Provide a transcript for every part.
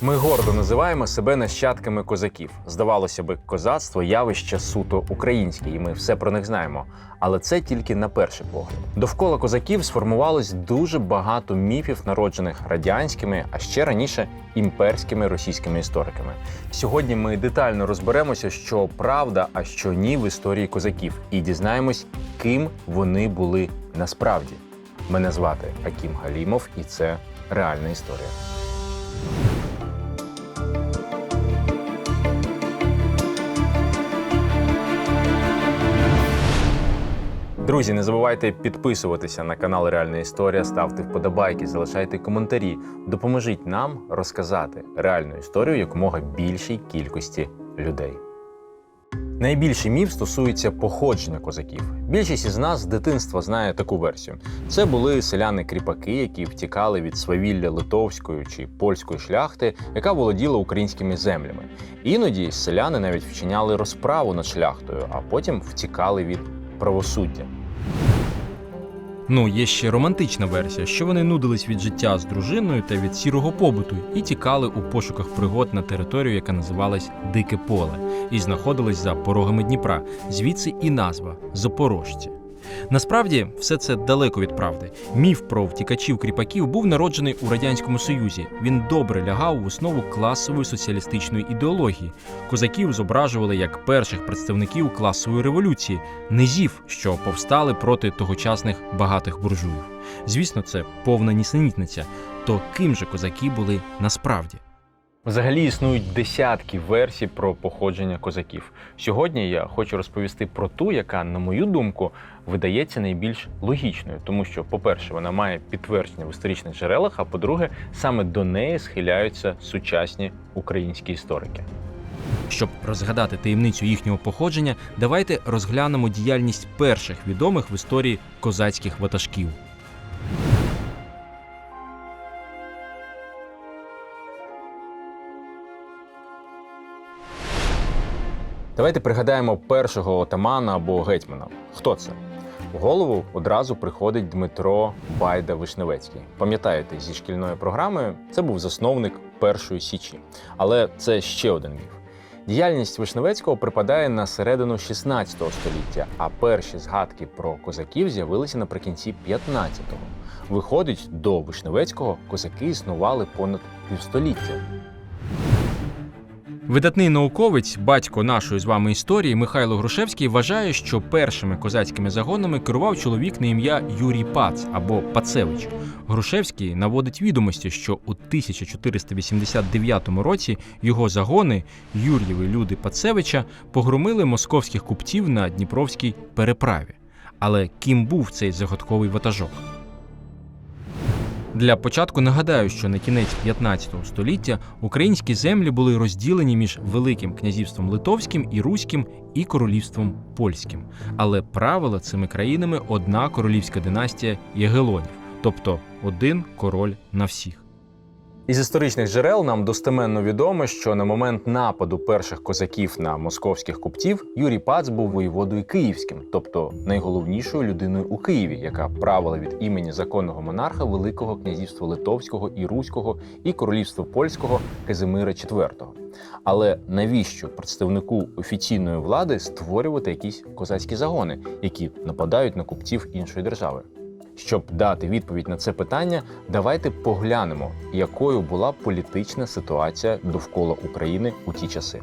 Ми гордо називаємо себе нащадками козаків. Здавалося би, козацтво явище суто українське, і ми все про них знаємо. Але це тільки на перший погляд. Довкола козаків сформувалось дуже багато міфів, народжених радянськими, а ще раніше імперськими російськими істориками. Сьогодні ми детально розберемося, що правда, а що ні в історії козаків, і дізнаємось, ким вони були насправді. Мене звати Акім Галімов, і це реальна історія. Друзі, не забувайте підписуватися на канал Реальна Історія, ставте вподобайки, залишайте коментарі. Допоможіть нам розказати реальну історію якомога більшій кількості людей. Найбільший міф стосується походження козаків. Більшість із нас з дитинства знає таку версію: це були селяни-кріпаки, які втікали від свавілля литовської чи польської шляхти, яка володіла українськими землями. Іноді селяни навіть вчиняли розправу над шляхтою, а потім втікали від правосуддя. Ну, є ще романтична версія, що вони нудились від життя з дружиною та від сірого побуту і тікали у пошуках пригод на територію, яка називалась Дике Поле, і знаходились за порогами Дніпра. Звідси і назва Запорожці. Насправді, все це далеко від правди. Міф про втікачів кріпаків був народжений у радянському союзі. Він добре лягав в основу класової соціалістичної ідеології. Козаків зображували як перших представників класової революції, низів, що повстали проти тогочасних багатих буржуїв. Звісно, це повна нісенітниця. То ким же козаки були насправді? Взагалі існують десятки версій про походження козаків. Сьогодні я хочу розповісти про ту, яка, на мою думку, видається найбільш логічною, тому що, по-перше, вона має підтвердження в історичних джерелах, а по-друге, саме до неї схиляються сучасні українські історики. Щоб розгадати таємницю їхнього походження, давайте розглянемо діяльність перших відомих в історії козацьких ватажків. Давайте пригадаємо першого отамана або гетьмана. Хто це? В голову одразу приходить Дмитро Байда Вишневецький. Пам'ятаєте, зі шкільної програми це був засновник першої січі. Але це ще один міф. Діяльність Вишневецького припадає на середину 16 століття, а перші згадки про козаків з'явилися наприкінці 15-го. Виходить, до Вишневецького козаки існували понад півстоліття. Видатний науковець, батько нашої з вами історії Михайло Грушевський вважає, що першими козацькими загонами керував чоловік на ім'я Юрій Пац або Пацевич. Грушевський наводить відомості, що у 1489 році його загони Юр'єви люди Пацевича погромили московських купців на Дніпровській переправі. Але ким був цей загадковий ватажок? Для початку нагадаю, що на кінець 15 століття українські землі були розділені між Великим князівством Литовським і Руським і королівством Польським. Але правила цими країнами одна королівська династія Єгелонів, тобто один король на всіх. Із історичних джерел нам достеменно відомо, що на момент нападу перших козаків на московських купців Юрій Пац був воєводою київським, тобто найголовнішою людиною у Києві, яка правила від імені законного монарха Великого князівства Литовського і Руського і королівства польського Казимира IV. Але навіщо представнику офіційної влади створювати якісь козацькі загони, які нападають на купців іншої держави? Щоб дати відповідь на це питання, давайте поглянемо, якою була політична ситуація довкола України у ті часи.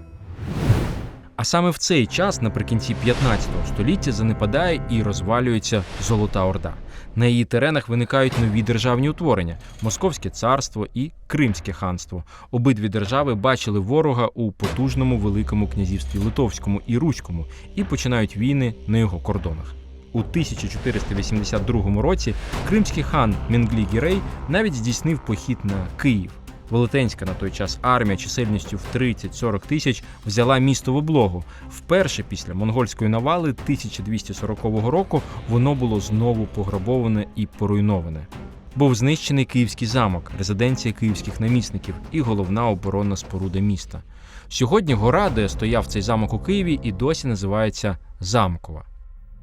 А саме в цей час, наприкінці 15 століття, занепадає і розвалюється Золота Орда. На її теренах виникають нові державні утворення: Московське царство і Кримське ханство. Обидві держави бачили ворога у потужному великому князівстві Литовському і Руському і починають війни на його кордонах. У 1482 році кримський хан Менглі Гірей навіть здійснив похід на Київ. Велетенська на той час армія чисельністю в 30-40 тисяч взяла місто в облогу. Вперше після монгольської навали 1240 року воно було знову пограбоване і поруйноване. Був знищений київський замок, резиденція київських намісників і головна оборонна споруда міста. Сьогодні гора, де стояв цей замок у Києві, і досі називається Замкова.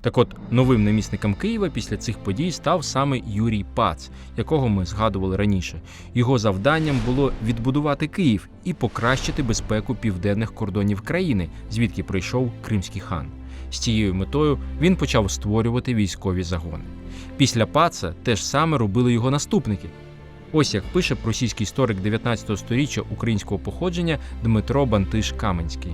Так от новим намісником Києва після цих подій став саме Юрій Пац, якого ми згадували раніше. Його завданням було відбудувати Київ і покращити безпеку південних кордонів країни, звідки прийшов кримський хан. З цією метою він почав створювати військові загони. Після Паца те ж саме робили його наступники. Ось як пише російський історик 19 століття українського походження Дмитро Бантиш Каменський.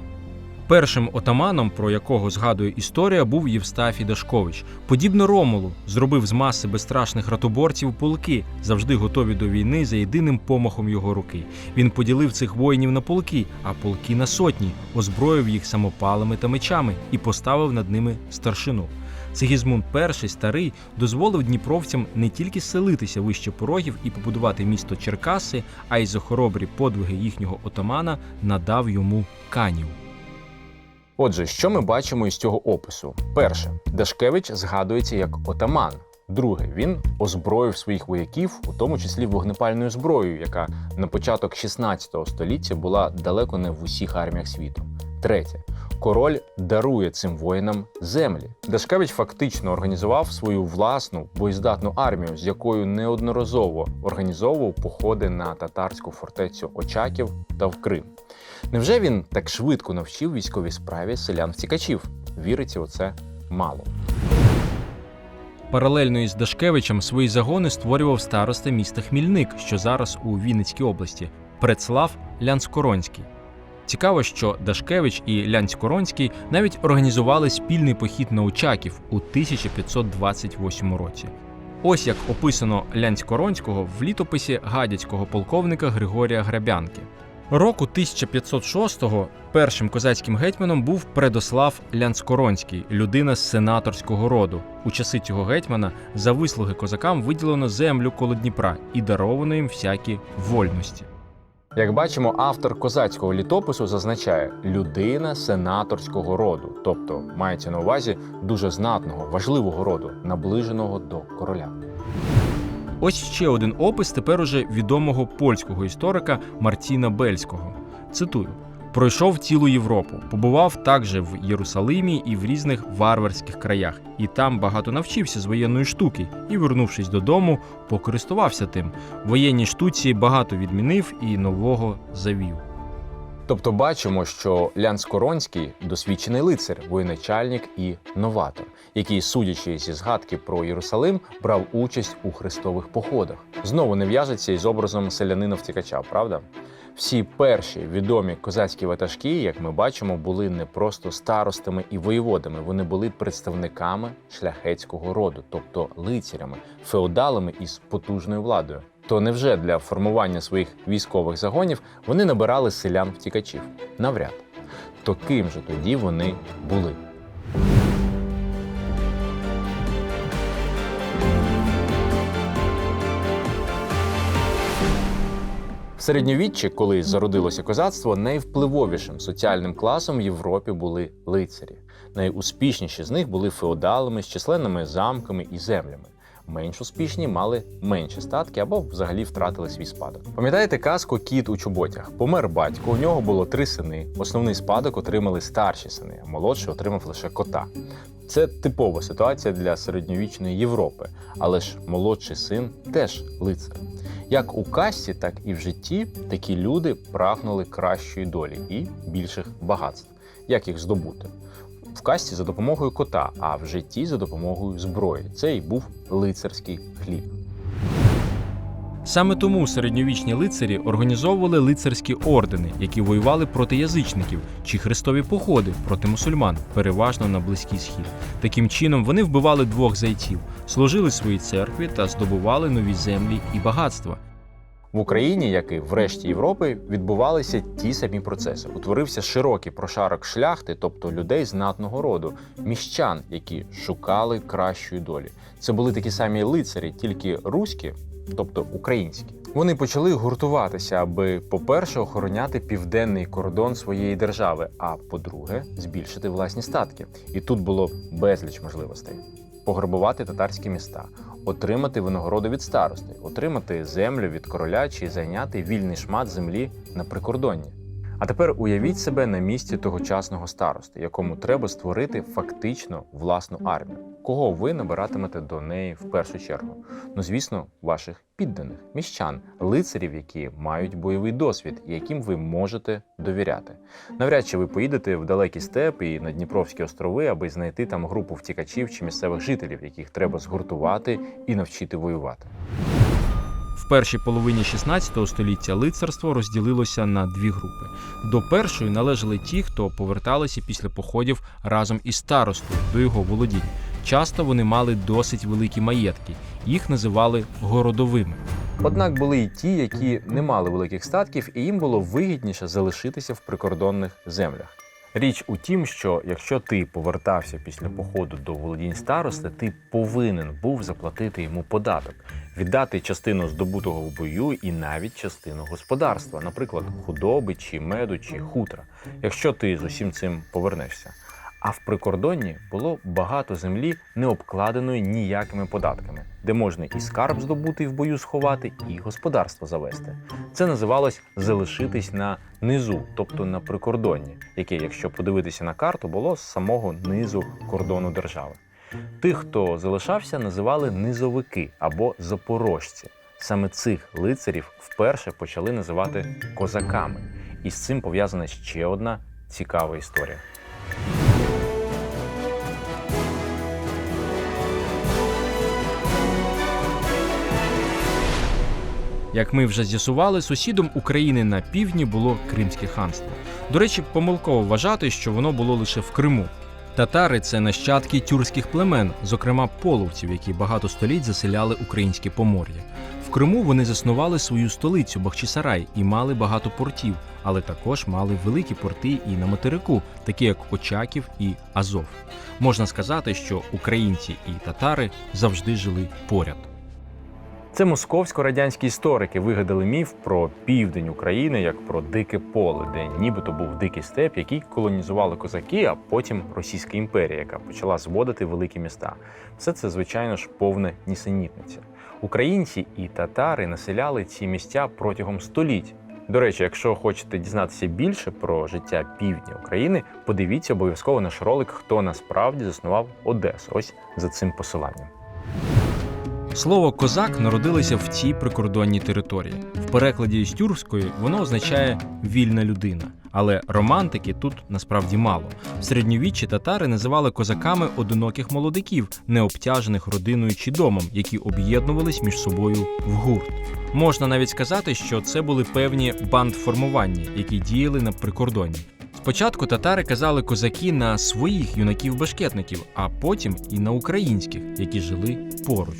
Першим отаманом, про якого згадує історія, був Євстафій Дашкович. Подібно Ромулу, зробив з маси безстрашних ратоборців полки, завжди готові до війни за єдиним помахом його руки. Він поділив цих воїнів на полки, а полки на сотні, озброїв їх самопалами та мечами і поставив над ними старшину. Сигізмунд І старий дозволив дніпровцям не тільки селитися вище порогів і побудувати місто Черкаси, а й за хоробрі подвиги їхнього отамана надав йому канів. Отже, що ми бачимо із цього опису? Перше, Дашкевич згадується як отаман. Друге, він озброїв своїх вояків, у тому числі вогнепальною зброєю, яка на початок 16 століття була далеко не в усіх арміях світу. Третє. Король дарує цим воїнам землі. Дашкевич фактично організував свою власну боєздатну армію, з якою неодноразово організовував походи на татарську фортецю Очаків та в Крим. Невже він так швидко навчив військовій справі селян втікачів? Віриться у це мало. Паралельно із Дашкевичем свої загони створював староста міста Хмільник, що зараз у Вінницькій області, Предслав Лянскоронський. Цікаво, що Дашкевич і Лянськоронський навіть організували спільний похід на Очаків у 1528 році. Ось як описано Лянськоронського в літописі гадяцького полковника Григорія Грабянки. Року 1506-го першим козацьким гетьманом був Предослав Лянскоронський, людина з сенаторського роду. У часи цього гетьмана за вислуги козакам виділено землю коло Дніпра і даровано їм всякі вольності. Як бачимо, автор козацького літопису зазначає людина сенаторського роду, тобто мається на увазі дуже знатного, важливого роду, наближеного до короля. Ось ще один опис тепер уже відомого польського історика Марціна Бельського. Цитую: пройшов цілу Європу, побував також в Єрусалимі і в різних варварських краях, і там багато навчився з воєнної штуки, і, вернувшись додому, покористувався тим. Воєнні штуці багато відмінив і нового завів. Тобто бачимо, що Лян Скоронський досвідчений лицар, воєначальник і новатор, який, судячи зі згадки про Єрусалим, брав участь у хрестових походах. Знову не в'яжеться із образом селянина втікача, правда? Всі перші відомі козацькі ватажки, як ми бачимо, були не просто старостами і воєводами, вони були представниками шляхетського роду, тобто лицарями, феодалами із потужною владою. То невже для формування своїх військових загонів вони набирали селян втікачів? Навряд. То ким же тоді вони були? Середньовіччі, коли зародилося козацтво, найвпливовішим соціальним класом в Європі були лицарі. Найуспішніші з них були феодалами з численними замками і землями. Менш успішні мали менші статки або взагалі втратили свій спадок. Пам'ятаєте казку Кіт у чоботях? Помер батько, у нього було три сини. Основний спадок отримали старші сини, а молодший отримав лише кота. Це типова ситуація для середньовічної Європи, але ж молодший син теж лицар. Як у касті, так і в житті такі люди прагнули кращої долі і більших багатств. Як їх здобути? В касті за допомогою кота, а в житті за допомогою зброї. Це й був лицарський хліб. Саме тому середньовічні лицарі організовували лицарські ордени, які воювали проти язичників чи хрестові походи проти мусульман, переважно на Близький Схід. Таким чином вони вбивали двох зайців, служили своїй церкві та здобували нові землі і багатства. В Україні, як і в решті Європи, відбувалися ті самі процеси. Утворився широкий прошарок шляхти, тобто людей знатного роду, міщан, які шукали кращої долі. Це були такі самі лицарі, тільки руські, тобто українські. Вони почали гуртуватися, аби, по-перше, охороняти південний кордон своєї держави, а по-друге, збільшити власні статки. І тут було безліч можливостей: пограбувати татарські міста, отримати винагороду від старости, отримати землю від короля чи зайняти вільний шмат землі на прикордонні. А тепер уявіть себе на місці тогочасного старости, якому треба створити фактично власну армію. Кого ви набиратимете до неї в першу чергу? Ну, звісно, ваших підданих міщан, лицарів, які мають бойовий досвід і яким ви можете довіряти. Навряд чи ви поїдете в далекі степи і на Дніпровські острови, аби знайти там групу втікачів чи місцевих жителів, яких треба згуртувати і навчити воювати. Першій половині 16 століття лицарство розділилося на дві групи. До першої належали ті, хто поверталися після походів разом із старостою до його володінь. Часто вони мали досить великі маєтки, їх називали городовими. Однак були й ті, які не мали великих статків, і їм було вигідніше залишитися в прикордонних землях. Річ у тім, що якщо ти повертався після походу до володінь старости, ти повинен був заплатити йому податок, віддати частину здобутого в бою і навіть частину господарства, наприклад, худоби чи меду чи хутра, якщо ти з усім цим повернешся. А в прикордонні було багато землі, не обкладеної ніякими податками, де можна і скарб здобутий в бою сховати, і господарство завести. Це називалось залишитись на низу, тобто на прикордонні, яке, якщо подивитися на карту, було з самого низу кордону держави. Тих, хто залишався, називали низовики або запорожці. Саме цих лицарів вперше почали називати козаками. І з цим пов'язана ще одна цікава історія. Як ми вже з'ясували, сусідом України на півдні було Кримське ханство. До речі, помилково вважати, що воно було лише в Криму. Татари це нащадки тюркських племен, зокрема половців, які багато століть заселяли українське помор'я. В Криму вони заснували свою столицю Бахчисарай і мали багато портів, але також мали великі порти і на материку, такі як Очаків і Азов. Можна сказати, що українці і татари завжди жили поряд. Це московсько-радянські історики вигадали міф про південь України як про дике поле, де нібито був дикий степ, який колонізували козаки, а потім Російська імперія, яка почала зводити великі міста. Все це, звичайно ж, повна нісенітниця. Українці і татари населяли ці місця протягом століть. До речі, якщо хочете дізнатися більше про життя півдня України, подивіться обов'язково наш ролик, хто насправді заснував Одесу. Ось за цим посиланням. Слово козак народилося в цій прикордонній території. В перекладі з тюркської воно означає вільна людина. Але романтики тут насправді мало. В середньовіччі татари називали козаками одиноких молодиків, не обтяжених родиною чи домом, які об'єднувались між собою в гурт. Можна навіть сказати, що це були певні бандформування, які діяли на прикордонні. Спочатку татари казали козаки на своїх юнаків-башкетників, а потім і на українських, які жили поруч.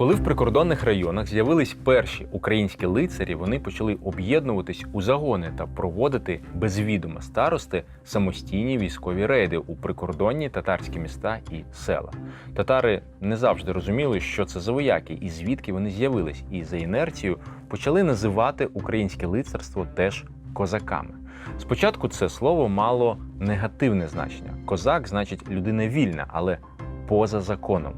Коли в прикордонних районах з'явились перші українські лицарі, вони почали об'єднуватись у загони та проводити без відома старости самостійні військові рейди у прикордонні татарські міста і села. Татари не завжди розуміли, що це за вояки і звідки вони з'явились, і за інерцією почали називати українське лицарство теж козаками. Спочатку це слово мало негативне значення. Козак значить людина вільна, але поза законом.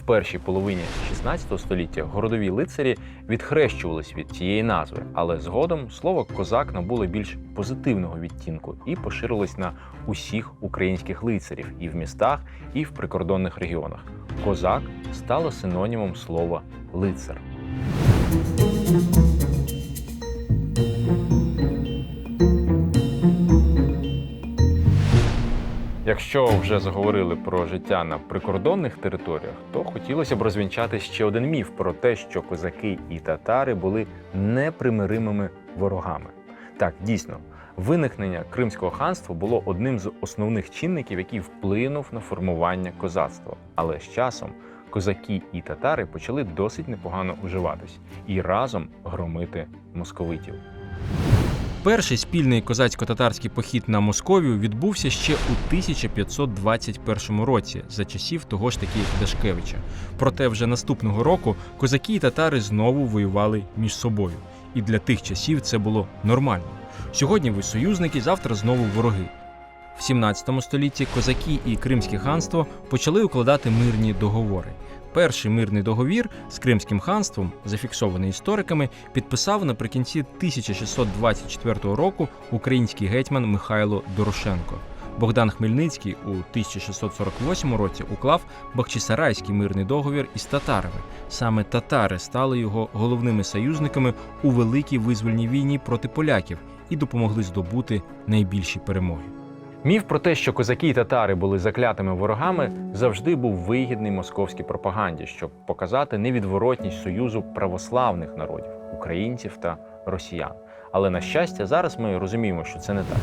В першій половині 16 століття городові лицарі відхрещувались від цієї назви, але згодом слово козак набуло більш позитивного відтінку і поширилось на усіх українських лицарів і в містах, і в прикордонних регіонах. Козак стало синонімом слова лицар. Якщо вже заговорили про життя на прикордонних територіях, то хотілося б розвінчати ще один міф про те, що козаки і татари були непримиримими ворогами. Так, дійсно, виникнення Кримського ханства було одним з основних чинників, який вплинув на формування козацтва. Але з часом козаки і татари почали досить непогано уживатись і разом громити московитів. Перший спільний козацько-татарський похід на Московію відбувся ще у 1521 році за часів того ж таки Дашкевича. Проте вже наступного року козаки і татари знову воювали між собою. І для тих часів це було нормально. Сьогодні ви союзники, завтра знову вороги. В 17 столітті козаки і Кримське ханство почали укладати мирні договори. Перший мирний договір з Кримським ханством, зафіксований істориками, підписав наприкінці 1624 року український гетьман Михайло Дорошенко. Богдан Хмельницький у 1648 році уклав Бахчисарайський мирний договір із татарами. Саме татари стали його головними союзниками у великій визвольній війні проти поляків і допомогли здобути найбільші перемоги. Міф про те, що козаки і татари були заклятими ворогами, завжди був вигідний московській пропаганді, щоб показати невідворотність союзу православних народів українців та росіян. Але на щастя, зараз ми розуміємо, що це не так.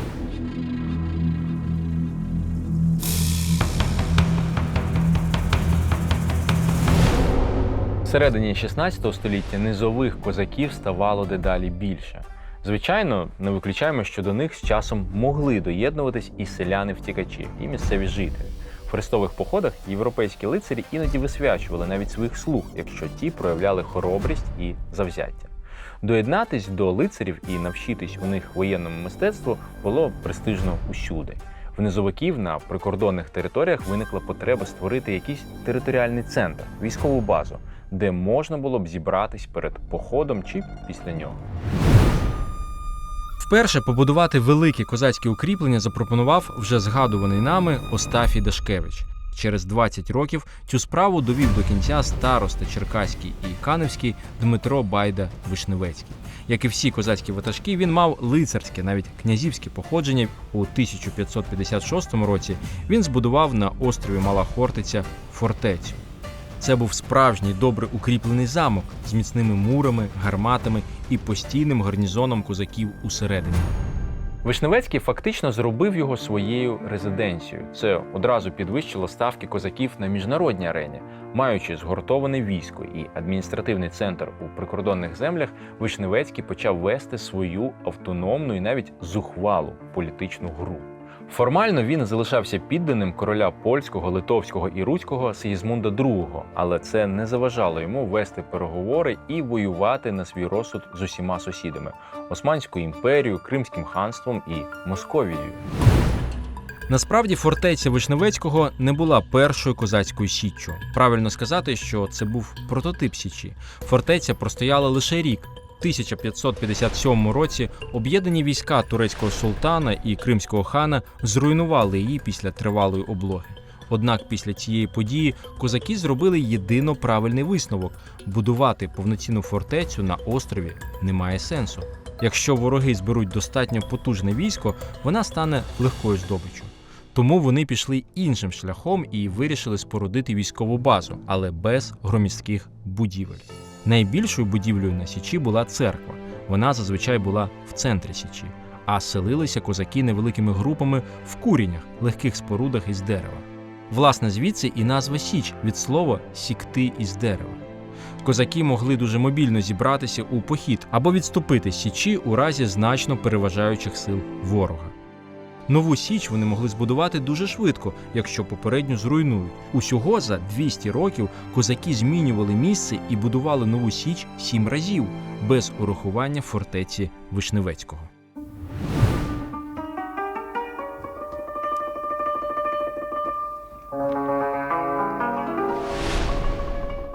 Всередині 16 століття низових козаків ставало дедалі більше. Звичайно, не виключаємо, що до них з часом могли доєднуватись і селяни-втікачі, і місцеві жителі. В хрестових походах європейські лицарі іноді висвячували навіть своїх слуг, якщо ті проявляли хоробрість і завзяття. Доєднатись до лицарів і навчитись у них воєнному мистецтву було престижно усюди. В низовиків на прикордонних територіях виникла потреба створити якийсь територіальний центр, військову базу, де можна було б зібратись перед походом чи після нього. Вперше побудувати велике козацьке укріплення запропонував вже згадуваний нами Остафій Дашкевич. Через 20 років цю справу довів до кінця староста Черкаський і Каневський Дмитро Байда Вишневецький. Як і всі козацькі ватажки, він мав лицарське, навіть князівське походження. У 1556 році він збудував на острові Мала Хортиця фортецю. Це був справжній добре укріплений замок з міцними мурами, гарматами і постійним гарнізоном козаків усередині. Вишневецький фактично зробив його своєю резиденцією. Це одразу підвищило ставки козаків на міжнародній арені. Маючи згуртоване військо і адміністративний центр у прикордонних землях, Вишневецький почав вести свою автономну і навіть зухвалу політичну гру. Формально він залишався підданим короля польського, литовського і руського Сигізмунда II, але це не заважало йому вести переговори і воювати на свій розсуд з усіма сусідами Османською імперією, Кримським ханством і Московією. Насправді фортеця Вишневецького не була першою козацькою січчю. Правильно сказати, що це був прототип січі. Фортеця простояла лише рік. У 1557 році об'єднані війська турецького султана і кримського хана зруйнували її після тривалої облоги. Однак після цієї події козаки зробили єдино правильний висновок: будувати повноцінну фортецю на острові немає сенсу. Якщо вороги зберуть достатньо потужне військо, вона стане легкою здобиччю. Тому вони пішли іншим шляхом і вирішили спорудити військову базу, але без громістких будівель. Найбільшою будівлею на Січі була церква. Вона зазвичай була в центрі Січі, а селилися козаки невеликими групами в курінях, легких спорудах із дерева. Власне, звідси і назва Січ від слова сікти із дерева. Козаки могли дуже мобільно зібратися у похід або відступити з Січі у разі значно переважаючих сил ворога. Нову січ вони могли збудувати дуже швидко, якщо попередню зруйнують. Усього за 200 років козаки змінювали місце і будували нову січ сім разів без урахування фортеці Вишневецького.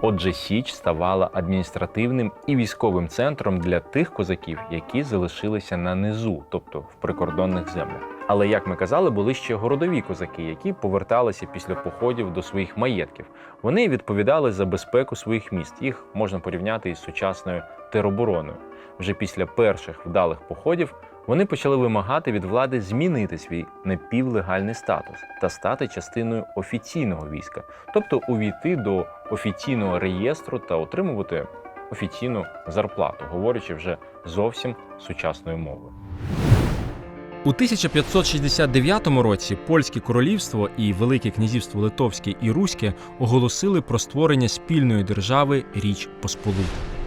Отже, Січ ставала адміністративним і військовим центром для тих козаків, які залишилися на низу, тобто в прикордонних землях. Але як ми казали, були ще городові козаки, які поверталися після походів до своїх маєтків. Вони відповідали за безпеку своїх міст. Їх можна порівняти із сучасною теробороною. Вже після перших вдалих походів вони почали вимагати від влади змінити свій напівлегальний статус та стати частиною офіційного війська, тобто увійти до офіційного реєстру та отримувати офіційну зарплату, говорячи вже зовсім сучасною мовою. У 1569 році польське королівство і Велике князівство Литовське і Руське оголосили про створення спільної держави Річ Посполита.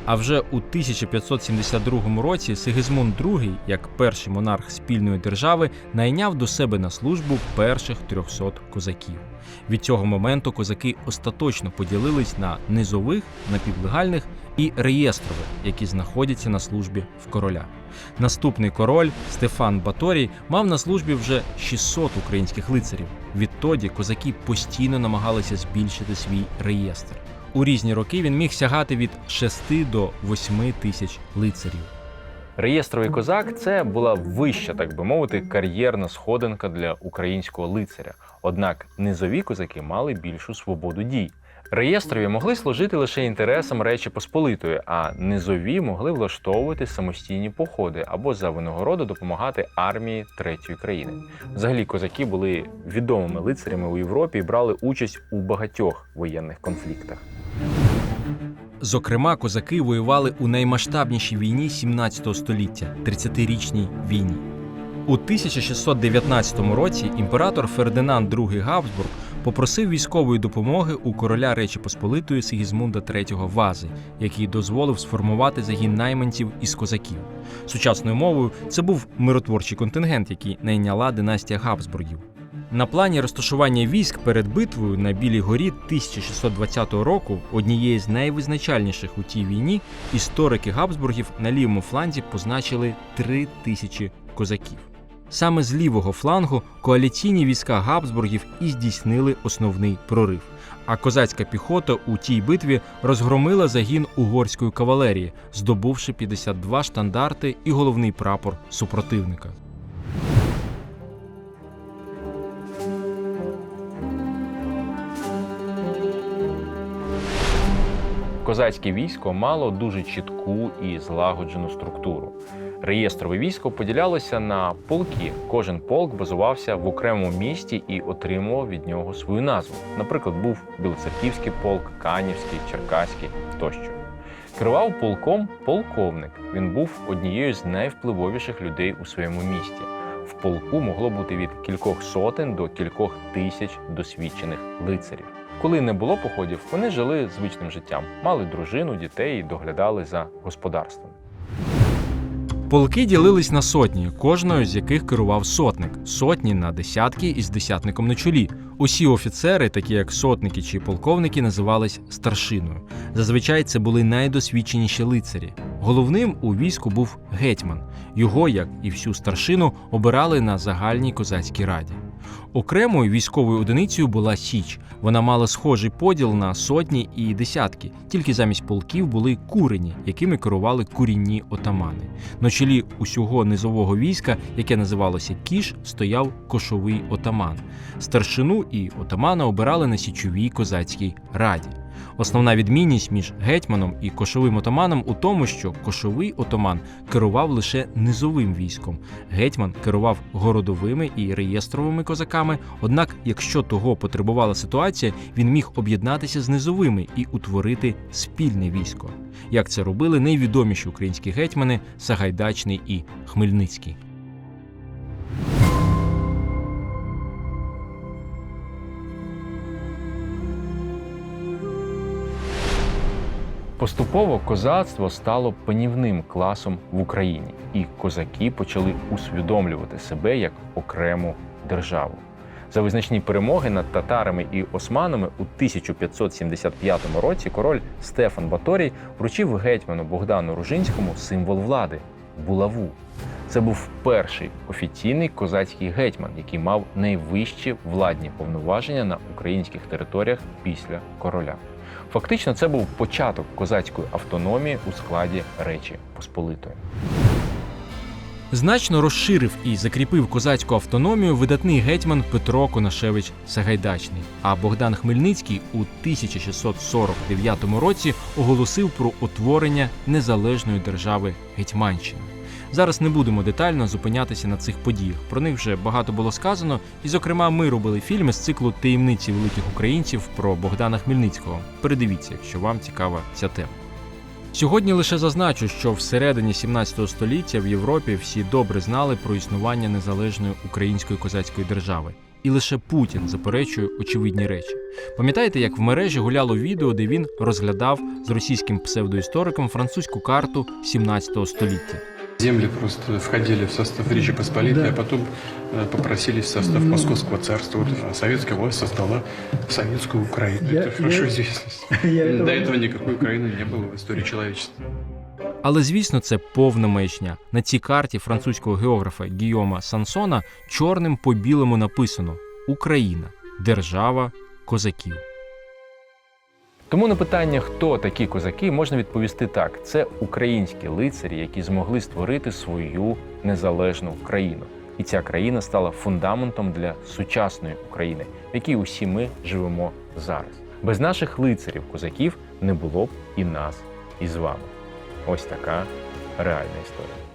А вже у 1572 році Сигизмунд II, як перший монарх спільної держави, найняв до себе на службу перших 300 козаків. Від цього моменту козаки остаточно поділились на низових, напівлегальних і реєстрових, які знаходяться на службі в короля. Наступний король Стефан Баторій мав на службі вже 600 українських лицарів. Відтоді козаки постійно намагалися збільшити свій реєстр. У різні роки він міг сягати від 6 до 8 тисяч лицарів. Реєстровий козак це була вища, так би мовити, кар'єрна сходинка для українського лицаря. Однак низові козаки мали більшу свободу дій. Реєстрові могли служити лише інтересам Речі Посполитої, а низові могли влаштовувати самостійні походи або за винагороду допомагати армії третьої країни. Взагалі, козаки були відомими лицарями у Європі і брали участь у багатьох воєнних конфліктах. Зокрема, козаки воювали у наймасштабнішій війні 17 століття 30-річній війні. У 1619 році імператор Фердинанд II Габсбург попросив військової допомоги у короля Речі Посполитої Сигізмунда III Вази, який дозволив сформувати загін найманців із козаків. Сучасною мовою це був миротворчий контингент, який найняла династія Габсбургів. На плані розташування військ перед битвою на Білій горі 1620 року, однієї з найвизначальніших у тій війні, історики Габсбургів на лівому фланзі позначили три тисячі козаків. Саме з лівого флангу коаліційні війська Габсбургів і здійснили основний прорив. А козацька піхота у тій битві розгромила загін угорської кавалерії, здобувши 52 штандарти і головний прапор супротивника. Козацьке військо мало дуже чітку і злагоджену структуру. Реєстрове військо поділялося на полки. Кожен полк базувався в окремому місті і отримував від нього свою назву. Наприклад, був Білоцерківський полк, Канівський, Черкаський тощо. Керував полком полковник. Він був однією з найвпливовіших людей у своєму місті. В полку могло бути від кількох сотень до кількох тисяч досвідчених лицарів. Коли не було походів, вони жили звичним життям, мали дружину, дітей і доглядали за господарством. Полки ділились на сотні, кожною з яких керував сотник, сотні на десятки із десятником на чолі. Усі офіцери, такі як сотники чи полковники, називались старшиною. Зазвичай це були найдосвідченіші лицарі. Головним у війську був гетьман. Його, як і всю старшину, обирали на загальній козацькій раді. Окремою військовою одиницею була Січ. Вона мала схожий поділ на сотні і десятки, тільки замість полків були курені, якими керували курінні отамани. На чолі усього низового війська, яке називалося Кіш, стояв кошовий отаман. Старшину і отамана обирали на січовій козацькій раді. Основна відмінність між гетьманом і кошовим отаманом у тому, що кошовий отаман керував лише низовим військом. Гетьман керував городовими і реєстровими козаками. Однак, якщо того потребувала ситуація, він міг об'єднатися з низовими і утворити спільне військо. Як це робили найвідоміші українські гетьмани Сагайдачний і Хмельницький. Поступово козацтво стало панівним класом в Україні, і козаки почали усвідомлювати себе як окрему державу. За визначні перемоги над татарами і османами у 1575 році король Стефан Баторій вручив гетьману Богдану Ружинському символ влади булаву. Це був перший офіційний козацький гетьман, який мав найвищі владні повноваження на українських територіях після короля. Фактично, це був початок козацької автономії у складі Речі Посполитої. Значно розширив і закріпив козацьку автономію видатний гетьман Петро Конашевич Сагайдачний. А Богдан Хмельницький у 1649 році оголосив про утворення незалежної держави Гетьманщини. Зараз не будемо детально зупинятися на цих подіях. Про них вже багато було сказано, і, зокрема, ми робили фільми з циклу таємниці великих українців про Богдана Хмельницького. Передивіться, якщо вам цікава ця тема. Сьогодні лише зазначу, що всередині 17 століття в Європі всі добре знали про існування незалежної української козацької держави. І лише Путін заперечує очевидні речі. Пам'ятаєте, як в мережі гуляло відео, де він розглядав з російським псевдоісториком французьку карту 17 століття? Земли просто входили в состав Речи Посполитой, Да. а потом э, попросились в состав Ну. Московского царства. Вот, а советская власть создала советскую Украину. Я- Это хорошо я- известно. Я До этого- этого никакой Украины не было в истории человечества. Але звісно, це повна маячня. На цій карті французького географа Гійома Сансона чорним по білому написано Україна, держава козаків. Тому на питання, хто такі козаки, можна відповісти так: це українські лицарі, які змогли створити свою незалежну країну. І ця країна стала фундаментом для сучасної України, в якій усі ми живемо зараз. Без наших лицарів, козаків не було б і нас, і з вами. Ось така реальна історія.